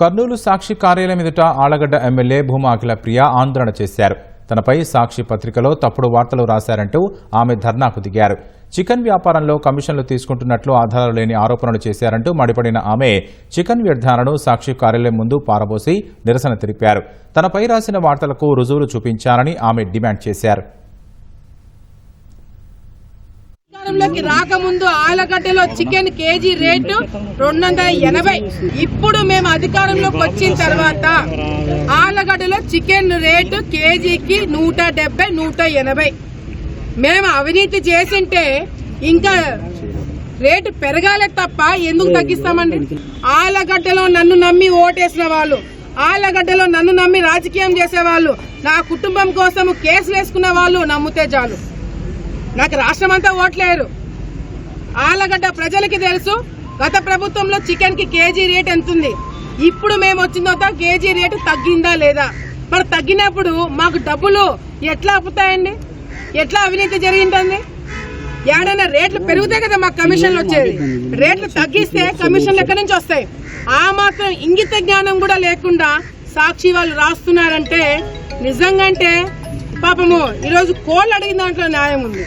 కర్నూలు సాక్షి కార్యాలయం ఎదుట ఆళ్ళగడ్డ ఎమ్మెల్యే భూమా అఖిల ప్రియ ఆందోళన చేశారు. తనపై సాక్షి పత్రికలో తప్పుడు వార్తలు రాశారంటూ ఆమె ధర్నాకు దిగారు. చికెన్ వ్యాపారంలో కమిషన్లు తీసుకుంటున్నట్లు ఆధారాలు లేని ఆరోపణలు చేశారంటూ మడిపడిన ఆమె చికెన్ వ్యర్థాలను సాక్షి కార్యాలయం ముందు పారబోసి నిరసన తెలిపారు. తనపై రాసిన వార్తలకు రుజువులు చూపించాలని ఆమె డిమాండ్ చేశారు. అధికారంలోకి రాకముందు ఆలగడ్డలో చికెన్ కేజీ రేటు రెండు వందల ఎనభై. ఇప్పుడు మేము అధికారంలోకి వచ్చిన తర్వాత ఆలగడ్డలో చికెన్ రేటు కేజీకి నూట డెబ్బై నూట ఎనభై. మేము అవినీతి చేసింటే ఇంకా రేటు పెరగాలే తప్ప ఎందుకు తగ్గిస్తామండి? ఆలగడ్డలో నన్ను నమ్మి ఓటేసిన వాళ్ళు ఆలగడ్డలో నన్ను నమ్మి రాజకీయం చేసేవాళ్ళు నా కుటుంబం కోసం కేసులు వేసుకున్న వాళ్ళు నమ్మితే చాలు. నాకు రాష్ట్రం అంతా ఓట్లేరు ఆలగడ్డ ప్రజలకి తెలుసు గత ప్రభుత్వంలో చికెన్కి కేజీ రేట్ ఎంత ఉంది ఇప్పుడు మేము వచ్చిన తర్వాత కేజీ రేటు తగ్గిందా లేదా? మరి తగ్గినప్పుడు మాకు డబ్బులు ఎట్లా అప్పుతాయండి? ఎట్లా అవినీతి జరిగిందండి? ఏడైనా రేట్లు పెరుగుతాయి కదా మాకు కమిషన్లు వచ్చేది. రేట్లు తగ్గిస్తే కమిషన్లు ఎక్కడి నుంచి వస్తాయి? ఆ మాత్రం ఇంగిత జ్ఞానం కూడా లేకుండా సాక్షి వాళ్ళు రాస్తున్నారంటే నిజంగా అంటే పాపము ఈరోజు కోళ్ళు అడిగిన దాంట్లో న్యాయం ఉంది.